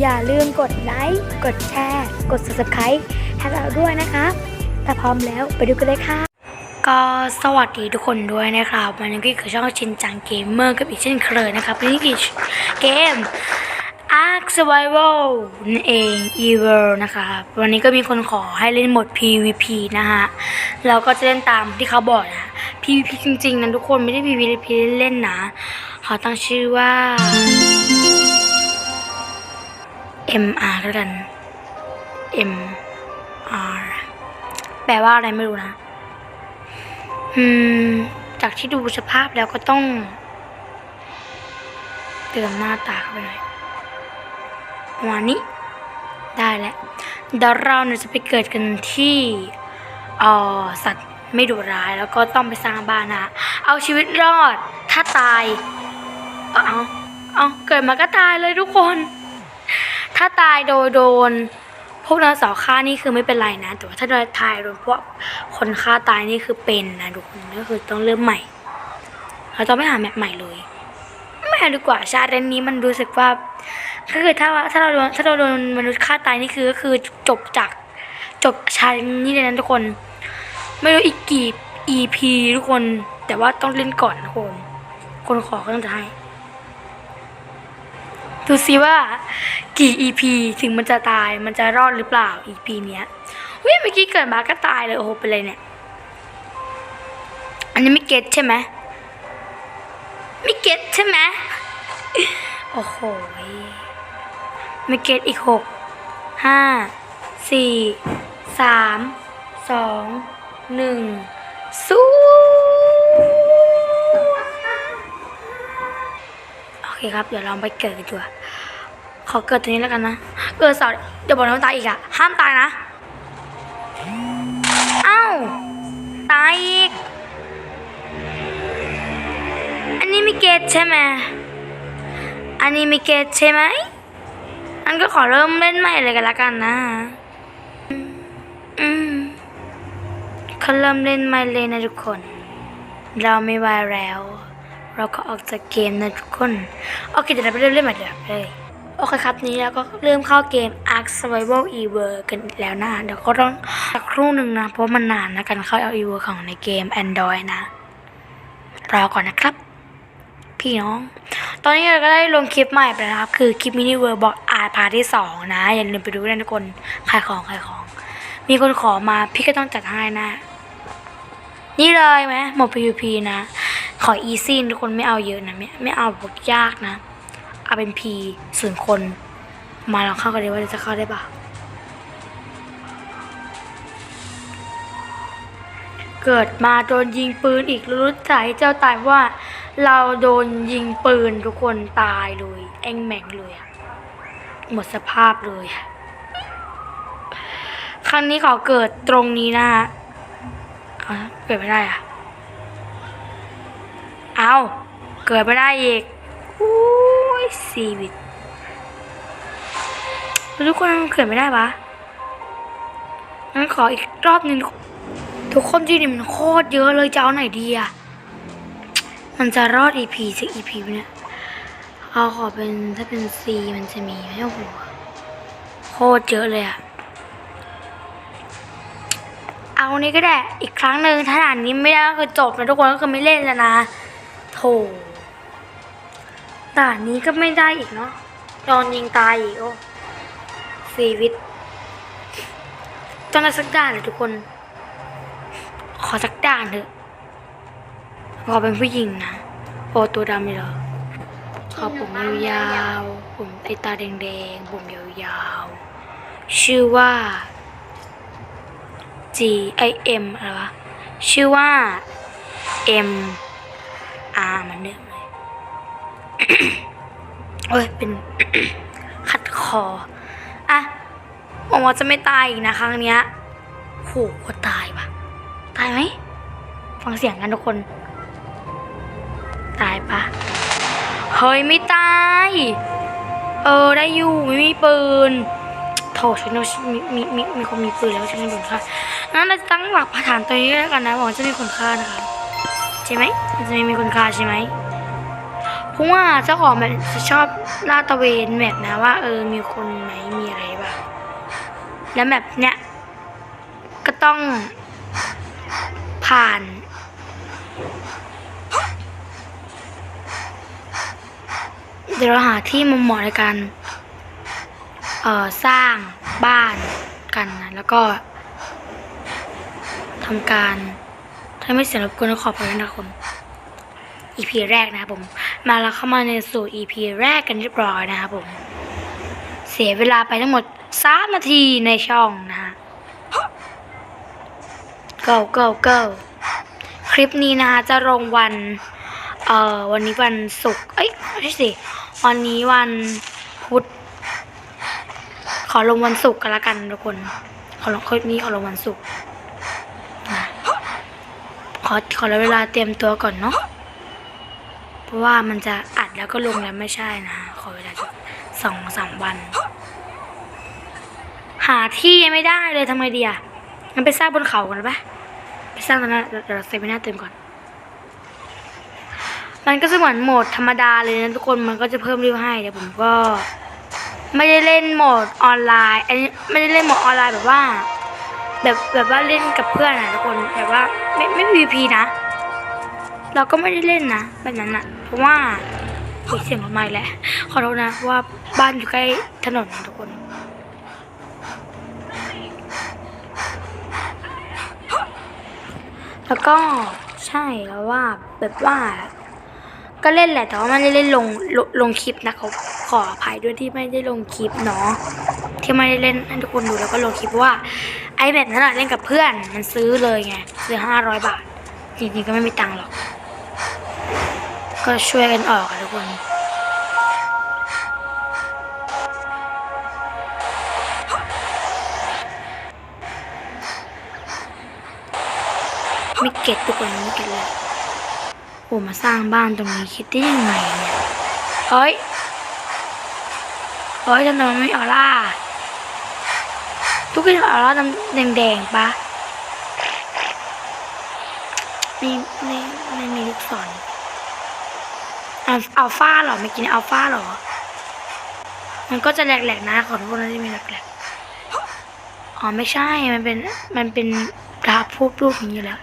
อย่าลืมกดไลค์ กดแชร์ กด subscribe ให้เราด้วยนะคะถ้าพร้อมแล้วไปดูกันเลยค่ะ ก็สวัสดีทุกคนด้วยนะครับวันนี้ก็คือช่องชินจังเกมเมอร์กับอีกเช่นเคยนะครับวันนี้คือเกม Ark Survival นั่นเอง Evil นะคะวันนี้ก็มีคนขอให้เล่นโหมด PVP นะฮะเราก็จะเล่นตามที่เขาบอกนะ PVP จริงๆนะทุกคนไม่ได้ PVP เล่นๆนะขอตั้งชื่อว่า MR แล้วกัน MR แปลว่าอะไรไม่รู้นะ อืม จากที่ดูสภาพแล้วก็ต้อง เติมหน้าตาเข้าไปหน่อยประมานี้ ได้แล้วเดี๋ยวเราเนี่ยจะไปเกิดกันที่เออสัตว์ไม่ดุร้ายแล้วก็ต้องไปสร้างบ้านนะ เอาชีวิตรอด ถ้าตาย เอาเอาเอาเกิดมาก็ตายเลยทุกคน ถ้าตายโดยโดน พวกนักสาวฆ่านี่คือไม่เป็นไรนะ แต่ว่าถ้าโดนทายโดนพวกคนฆ่าตายนี่คือเป็นนะทุกคนก็คือต้องเริ่มใหม่ เราต้องไม่หาแมปใหม่เลยไม่เอาดีกว่าชาเรนนี้มันรู้สึกว่าก็คือถ้าว่าถ้าเราโดนถ้าเราโดนมนุษย์ฆ่าตายนี่คือก็คือจบจากจบชาเรนนี้เลยนะทุกคน ไม่รู้อีกกี่ EP ทุกคน แต่ว่าต้องเล่นก่อนทุกคน คนขอก็ต้องจะให้ ดูซิว่ากี่ EP ถึงมันจะตายมันจะรอดหรือเปล่า EP เนี้ยวิเมื่อกี้เกิดมาก็ตายเลยโอ้โหเป็นไรเนี่ย อันนี้ไม่เก็ตใช่ไหมไม่เก็ตใช่ไหมโอ้โหไม่เก็ตอีกหกห้าสี่สามสองหนึ่งสู้ เคครับ เดี๋ยวเราไปเกิดกันดีกว่าขอเกิดตัวนี้แล้วกันนะ เกิดเสาร์เดี๋ยวบอกนะว่าตายอีกอะห้ามตายนะ เอ้า ตายอีก อันนี้มีเกตใช่ไหม อันนี้มีเกตใช่ไหมอันก็ขอเริ่มเล่นใหม่เลยกันละกันนะ อืมเขาเริ่มเล่นใหม่เลยนะทุกคน เราไม่ไหวแล้ว เราก็ออกจากเกมนะทุกคน โอเคเดี๋ยวเราไปเริ่มเล่นใหม่เลยโอเคครับนี้เราก็เริ่มเข้าเกม Ark Survival Ever กันแล้วนะเดี๋ยวก็ต้องสักครู่หนึ่งนะ เพราะมันนานนะการเข้า Ever ของในเกม Android นะ รอก่อนนะครับ พี่น้อง ตอนนี้เราก็ได้ลงคลิปใหม่ไปแล้วนะครับ คือคลิปมินิเวอร์บอกอาร์พาร์ทที่สองนะ อย่าลืมไปดูด้วยนะทุกคนขายของขายของ มีคนขอมาพี่ก็ต้องจัดให้นะ นี่เลยไหมหมด PVP นะ ขออีซี่ทุกคนไม่เอาเยอะนะ ไม่ไม่เอาแบบยากนะ เอาเป็น P ส่วนคน มาลองเข้ากันเลยว่าจะเข้าได้ปะเกิดมาโดนยิงปืนอีกรู้ใจเจ้าตายว่า เราโดนยิงปืนทุกคนตายเลยแองแมงเลยอะหมดสภาพเลยครั้งนี้ขอเกิดตรงนี้นะฮะเอาเกิดไม่ได้อะ เอาเกิดไม่ได้อีกอุ้ยซีวิตทุกคนเกิดไม่ได้ปะงั้นขออีกรอบหนึ่งทุกคนที่นี่มันโคตรเยอะเลยจะเอาไหนดีอะมันจะรอด EP สัก EP ไหมเนี่ยเอาขอเป็นถ้าเป็น C มันจะมีไหมโอ้โหโคตรเยอะเลยอะเอานี้ก็ได้อีกครั้งหนึ่งถ้าด่านนี้ไม่ได้ก็คือจบนะทุกคนก็คือไม่เล่นแล้วนะ โถด่านนี้ก็ไม่ได้อีกเนาะโดนยิงตายอีกโอ้ชีวิตต้องได้สักด่านเลยทุกคน ขอสักด่านเถอะพอเป็นผู้หญิงนะโอตัวดำเลยเหรอขอผมยาวๆผมไอตาแดงๆผมยาวๆชื่อว่า G I M อะไรวะ ชื่อว่า M R เหมันเดิมเลยเอ้ยเป็นขัดคออะหวังว่าจะไม่ตายอีกนะครั้งเนี้ยโหว่าตายปะตายไหมฟังเสียงกันทุกคน ตายปะเฮ้ยไม่ตาย เออได้อยู่ไม่มีปืนโถฉันมีมีมีมีคนมีปืนแล้วฉันโดนฆ่างั้นเราจะตั้งหลักฐานตัวนี้แล้วกันนะบอกว่าจะมีคนฆ่านะคะ ใช่ไหมมันจะไม่มีคนฆ่าใช่ไหมเพราะว่าเจ้าของแบบจะชอบลาดตระเวนแบบนะว่าเออมีคนไหมมีอะไรบ้างแล้วแบบเนี้ยก็ต้องผ่านเดี๋ยวเราหาที่มุมเหมาะในการเอ่อสร้างบ้านกันนะแล้วก็ทำการ ถ้าไม่เสียรบกวนขอไปด้วยนะคุณ EP แรกนะครับผม มาแล้วเข้ามาในสู่ EP แรกกันเรียบร้อยนะครับผม เสียเวลาไปทั้งหมด3นาทีในช่องนะฮะ go go go คลิปนี้นะจะลงวัน เอ่อ วันนี้วันศุกร์ เอ้ยไม่ใช่สิวันนี้วันพุธ ขอลงวันศุกร์กันละกันทุกคน ขอลงคลิปนี้ขอลงวันศุกร์ ขอขอเวลาเตรียมตัวก่อนเนาะ เพราะว่ามันจะอัดแล้วก็ลงแล้วไม่ใช่นะ ขอเวลาสองสามวัน หาที่ยังไม่ได้เลยทำไงดีอะงั้นไปสร้างบนเขากันปะไปสร้างตอนนั้นเดี๋ยวเดี๋ยวเราเซฟไม่น่าเต็มก่อน มันก็จะเหมือนโหมดธรรมดาเลยนะทุกคน มันก็จะเพิ่มริ้วให้เดี๋ยวผมก็ ไม่ได้เล่นโหมดออนไลน์ อันนี้ไม่ได้เล่นโหมดออนไลน์แบบว่า แบบแบบว่าเล่นกับเพื่อนนะทุกคนแบบว่าไม่ไม่ PVP นะ เราก็ไม่ได้เล่นนะแบบนั้นอะเพราะว่าเสียงรถไม้แหละขอโทษนะว่าบ้านอยู่ใกล้ถนนนะทุกคนแล้วก็ใช่แล้วว่าแบบว่า ก็เล่นแหละแต่ว่าไม่ได้เล่นลงลงลงคลิปนะเขาขออภัยด้วยที่ไม่ได้ลงคลิปเนาะที่ไม่ได้เล่นให้ทุกคนดูแล้วก็ลงคลิปว่า ไอแบบนั้นเล่นกับเพื่อนมันซื้อเลยไงซื้อห้าร้อยบาท จริงๆก็ไม่มีตังค์หรอก ก็ช่วยกันออกอะทุกคนไม่เก็ตทุกคนไม่เก็ตเลยโอ้มาสร้างบ้านตรงนี้คิดได้ยังไงเนี่ยเฮ้ยเฮ้ยทำไมมันไม่ออร่า ทุกคนออร่าดำแดงๆปะไม่ไม่ไม่มีลูกศรอัลอัลฟาหรอไม่กินอัลฟาหรอ มันก็จะแหลกๆนะขอโทษนะที่มีแหลกๆอ๋อไม่ใช่ มันเป็น มันเป็นดาบพวกรูปอย่างนี้แล้ว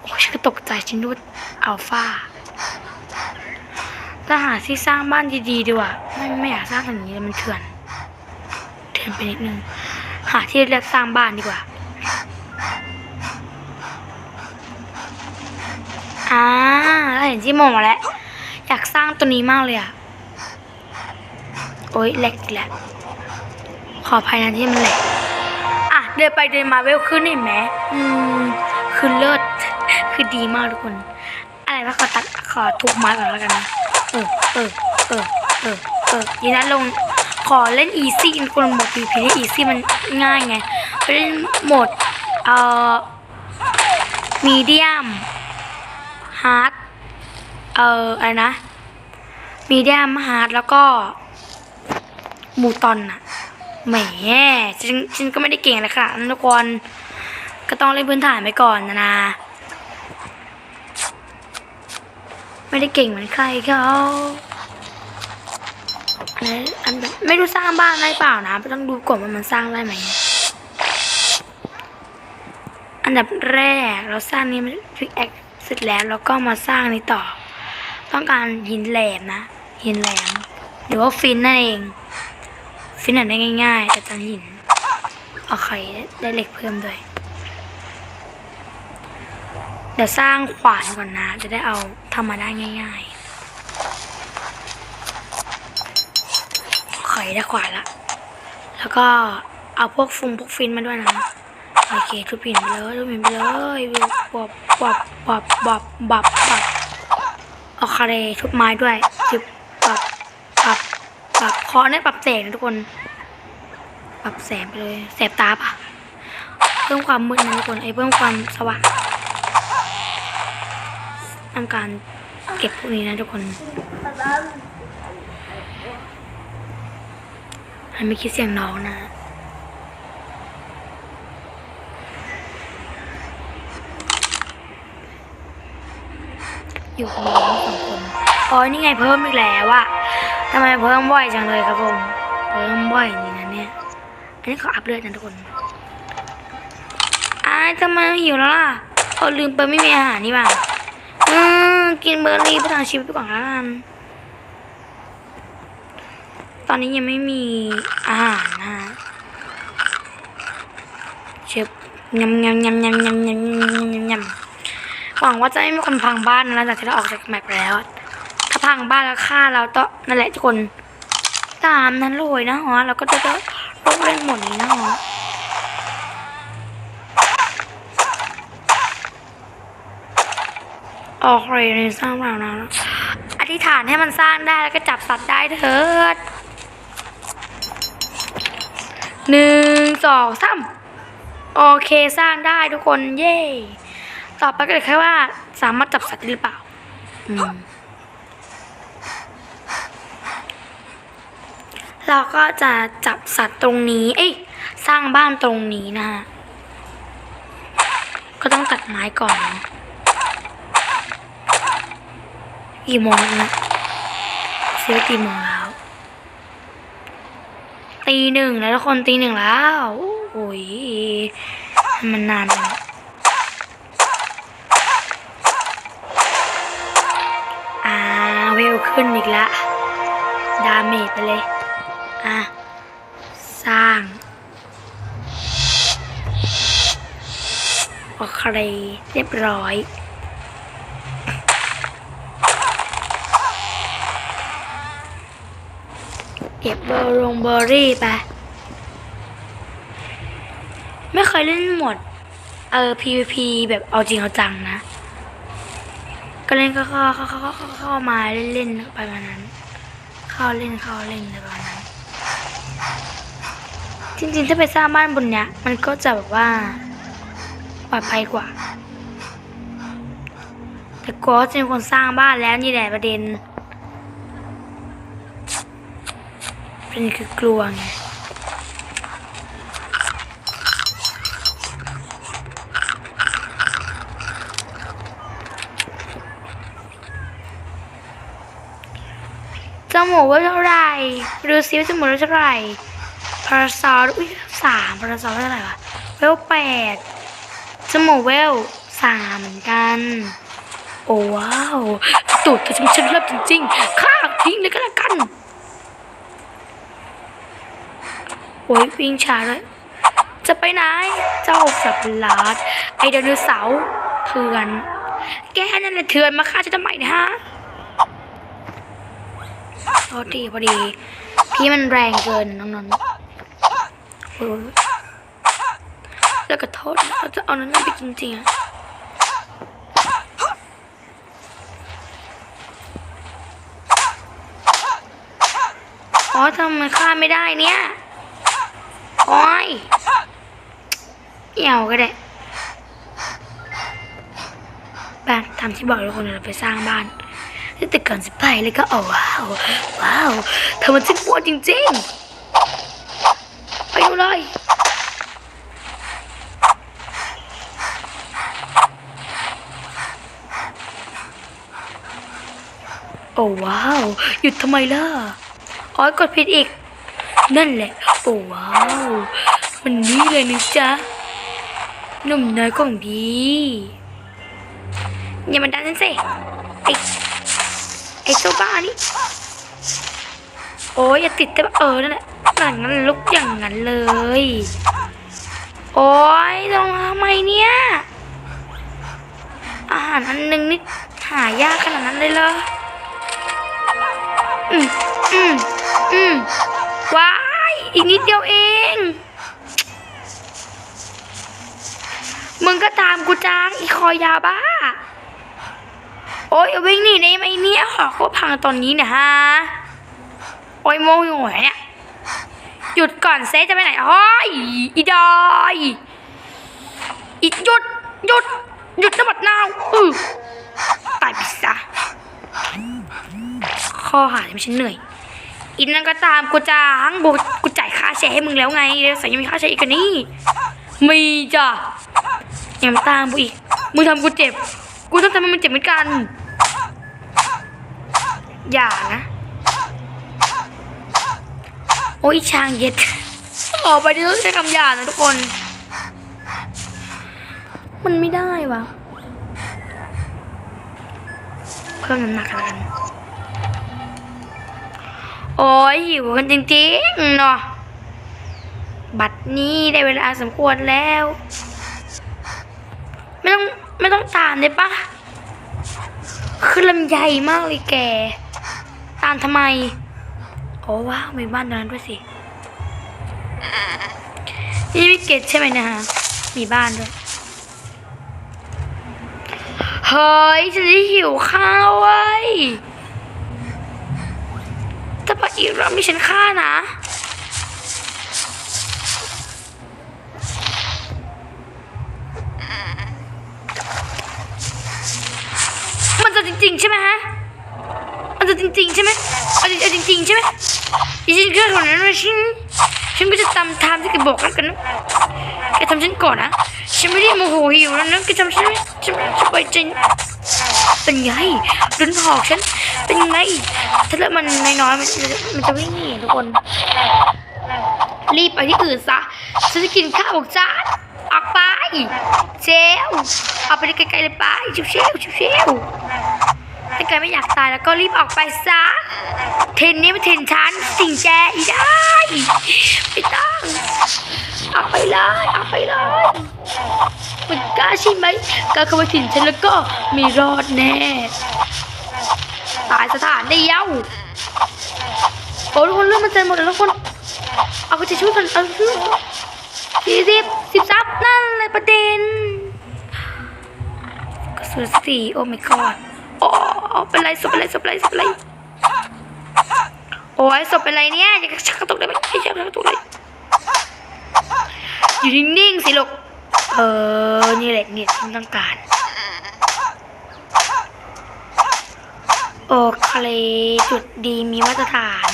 โอ้ฉันก็ตกใจฉันนึกว่าอัลฟาถ้าหาที่สร้างบ้านดีๆดีกว่าไม่ไม่อยากสร้างอย่างนี้มันเถื่อน เถื่อนไปนิดนึง หาที่เรียกสร้างบ้านดีกว่า อ่าเราเห็นที่โมมาแล้ว อยากสร้างตัวนี้มากเลยอะ โอ๊ยแหลกอีกแล้ว ขออภัยนะที่มันแหลก อะ เดินไปเดินมาเวลขึ้นเห็นไหมอืม คือเลิศ คือดีมากทุกคน อะไรวะขอตัดขอทุบไม้ก่อนแล้วกันนะ เออ เออ เออ เออ เออยีนั้นลง อเล่นอีซี่คนโหมดพีพีนี่อีซี่มันง่ายไงไปเล่นโหมดเอ่อมีเดียมฮาร์ดเอ่ออะไรนะมีเดียมฮาร์ดแล้วก็มูตอนอะแหมฉันฉันก็ไม่ได้เก่งเลยค่ะทุกคนก็ต้องเล่นพื้นฐานไปก่อนนะนะไม่ได้เก่งเหมือนใครเขา อันอันไม่รู้สร้างบ้านได้เปล่านะต้องดูก่อนว่ามันสร้างได้ไหมอันดับแรกเราสร้างนี้มันพิกแอคเสร็จแล้วเราก็มาสร้างนี้ต่อ ต้องการหินแหลมนะ หินแหลมหรือว่าฟินนั่นเอง ฟินอะได้ง่ายๆแต่ตอนหินเอาไข่ได้เหล็กเพิ่มด้วยเดี๋ยวสร้างขวานก่อนนะ จะได้เอาทำมาได้ง่าย ๆ อยด้าขวาละ แล้วก็เอาพวกฟุงพวกฟินมาด้วยนะโอเคทุบหินไปเลยทุบหินไปเลยบอบบอบบอบบอบบอบบอบเอาคาเรทุบไม้ด้วยจิบบอบบบปรับคอได้ปรับแสงนะทุกคน ปรับแสงไปเลยแสบตาปะเพิ่มความมืดนะทุกคนไอ้เพิ่มความสว่างทำการเก็บพวกนี้นะทุกคน ให้ไม่คิดเสียงน้องนะอยู่กับน้องสองคนอ๋อนี่ไงเพิ่มอีกแล้วอะทำไมเพิ่มบ่อยจังเลยครับผม เพิ่มบ่อยนี่นะเนี่ย อันนี้ขออัพเลือดนะทุกคนอ้ายทำไมหิวแล้วล่ะเออลืมไปไม่มีอาหารนี่หว่าอืมกินเบอร์รี่ไปทางชีวิตไปก่อนละกัน ตอนนี้ยังไม่มีอาหารนะฮะเชฟยำยำยำยำยำยำยำยำยำหวังว่าจะไม่มีคนพังบ้านนะหลังจากที่เราออกจากแมปแล้ว ถ้าพังบ้านแล้วฆ่าเราก็นั่นแหละทุกคนตามนั้นเลยนะฮะเราก็จะได้ลงเล่นหมดนี้นะฮะโอกเคในสร้างเรานะอธิษฐานให้มันสร้างได้แล้วก็จับสัตว์ได้เถิด หนึ่งสองสามโอเคสร้างได้ทุกคนเย่ต่อไปก็เลยแค่ว่าสามารถจับสัตว์ได้หรือเปล่าเราก็จะจับสัตว์ตรงนี้ เอ้ยสร้างบ้านตรงนี้นะฮะก็ต้องตัดไม้ก่อนกี่โมงแล้วนะเสียกี่โมง ตีหนึ่งแล้วทุกคนตีหนึ่งแล้วโอ้ยมันนานไปแล้วอ่าเวลขึ้นอีกแล้วดาเมจไปเลย อะ สร้าง โอเค เรียบร้อย เก็บเบอร์ลงเบอร์รี่ไป ไม่เคยเล่นหมด เออ PVP แบบเอาจริงเอาจังนะ ก็เล่นก็เข้าเข้าเข้าเข้าเข้าเข้ามาเล่นๆไปประมาณนั้น เข้าเล่นเข้าเล่นไประมาณนั้น จริงๆ ถ้าไปสร้างบ้านบนเนี้ย มันก็จะแบบว่าปลอดภัยกว่า แต่กลัวว่าจะมีคนสร้างบ้านแล้วนี่แหละประเด็น ประเด็นคือกลัวไงจมูกว่าเท่าไหร่ดูซิว่าจมูกว่าเท่าไหร่พาราซอลอุ้ยสามพาราซอลเท่าไหร่วะเวลแปดจมูกเวลสามเหมือนกัน โอ้ว้าวตูดกระชุ่มชื้นเลิศจริงๆข้าทิ้งเลยก็แล้วกัน โอ้ยวิ่งช้าเลยจะไปไหน เจ้าสัตว์ระหลาดไอไดนเสาเถื่อน แกนั่นแหละเถื่อนมาฆ่าฉันทำไมเนะฮะโทษทีพอดี พี่มันแรงเกินน้องนนท์แล้วก็โทษเราจะเอานั้นไปจริงๆอะอ๋อทำไมฆ่าไม่ได้เนี่ย โอ้ยเหี่ยวก็ได้บ้านทำที่บอกทุกคนเราไปสร้างบ้านแต่ก่อนจะไปเลยก็โอ้ว้าวว้าวเธอมันจิ้งปวดจริงๆ ไปดูเลยโอ้ว้าว หยุดทำไมล่ะ อ๋อกดผิดอีก นั่นแหละ โอ้ว้าว มันนี่เลยนะจ๊ะหนุ่มน้อยของพี่อย่ามาดันฉันสิไอ้ไอ้เจ้าบ้านี่โอ้ยอย่าติดแต่เออนั่นแหละอย่างนั้นลุกอย่างนั้นเลย โอ้ยลงมาทำไมเนี่ย อาหารอันหนึงนี่หายากขนาดนั้นเลยเหรออืมอืมอืมว้า อีกนิดเดียวเอง มึงก็ตามกูจ้างอีคอยาบ้า โอ้ยเอาวิ่งหนีได้ไหมเนี่ยขอเขาพังตอนนี้เนะฮะ โอ้ยโมอยู่ไหนเนี่ย หยุดก่อนเซจะไปไหนโอ้ยอีดอยอีหยุดหยุดหยุดนะบัดนาวอือตายไปซะข้อหาที่ไม่ใช่เหนื่อยอินนั่นก็ตามกูจ้างกูกูายค่าแชร์ให้มึงแล้วไงเดี๋ยวส่ยังมีค่าแชร์อีกกันนี่มีจ้ะยังมาตามกูอีกมึงทำกูเจ็บ กูต้องทำให้มึงเจ็บเหมือนกัน อย่านะ โอ้ยช้างเย็ดออกไปดิต้องใช้คำหยาบนะทุกคน มันไม่ได้วะเพิ่มน้ำหนักกัน โอ้ยหิวกันจริงๆเนาะ บัตรนี้ได้เวลาสมควรแล้ว ไม่ต้องไม่ต้องตามได้ปะคือลำใหญ่มากเลยแก ตามทำไม โอ้ว้าวมีบ้านตรงนั้นด้วยสิ นี่วิกเก็ตใช่ไหมนะฮะ มีบ้านด้วย เฮ้ยฉันได้หิวข้าวเว้ยถ้าไปอีกรอบมีฉันฆ่านะ จะจริงๆใช่ไหมฮะมันจะจริงๆใช่ไหมเอาจริงจริงๆใช่ไหมดิฉันเชื่คนนั้นว่าฉันฉันก็จะตามทามที่แกบอกแล้วกันนะแกทำฉันก่อนนะฉันไม่ได้โมโหหิวแล้วนะแกทำฉันฉันฉันไปจริงเป็นไงรุนหอกฉันเป็นไงถ้าเลือดมันน้อยๆมันจะมันจะวิ่งหนีทุกคน รีบไปที่อื่นซะฉันจะกินข้าวบอกจ้าออกไปเซลเอาไปไกลๆเลยไปชิวเชลชิวเชล ถ้าแกไม่อยากตายแล้วก็รีบออกไปซะ เทนนี้มันเทนฉันสิ่งแจอีได้ไม่ต้องออกไปเลยออกไปเลยมันกล้าใช่ไหมกล้าเข้ามาถิ่นฉันแล้วก็มีรอดแน่ ตายสถานเดียวโอ้ทุกคนเริ่มมันเจนหมดแล้วทุกคน เอาไปจะช่วยกันเอาช่วยสี่สิบสิบสามนั่นเลยประเด็นกระสุนสี่โอ้ my god โอ้เป็นไรศพเป็นไรศพเป็นไรศพเป็นไรโอ้ยศพเป็นไรเนี่ยอยากระชักกระตุกได้ไหมอย่ากระชักกระตุกเลยอยู่นิ่งๆสิลูกเออนี่แหละเนี่ยที่ต้องการโอเคจุดดีมีมาตรฐาน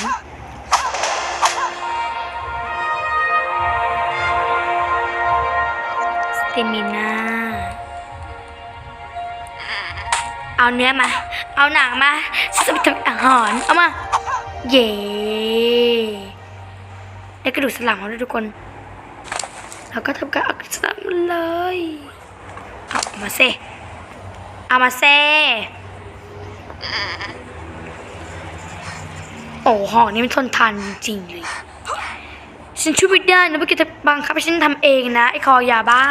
สเตมินา เอาเนื้อมา เอาหนังมาฉันจะไปทำอาหารเอามา เย่ได้กระดูกสันหลังมาด้วยทุกคนแล้วก็ทำการอากระดูกสันหลังเลย เอามาเซเอามาเซโอ้หอนี่มันทนทานจริงเลย ฉันช่วยไม่ได้นะเมื่อกี้จะบังคับให้ฉันทำเองนะ ไอ้คอยาบ้า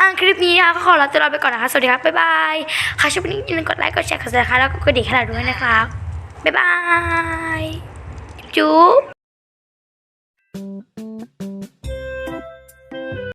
อ่าคลิปนี้นะคะก็ขอลาตัวเราไปก่อนนะคะ สวัสดีครับ บ๊ายบายค่ะชอบนี้อย่าลืมกดไลค์ กดแชร์ กดซับสไครต์แล้วก็กดดิ่งให้เราด้วยนะครับ บ๊ายบายจุ๊บ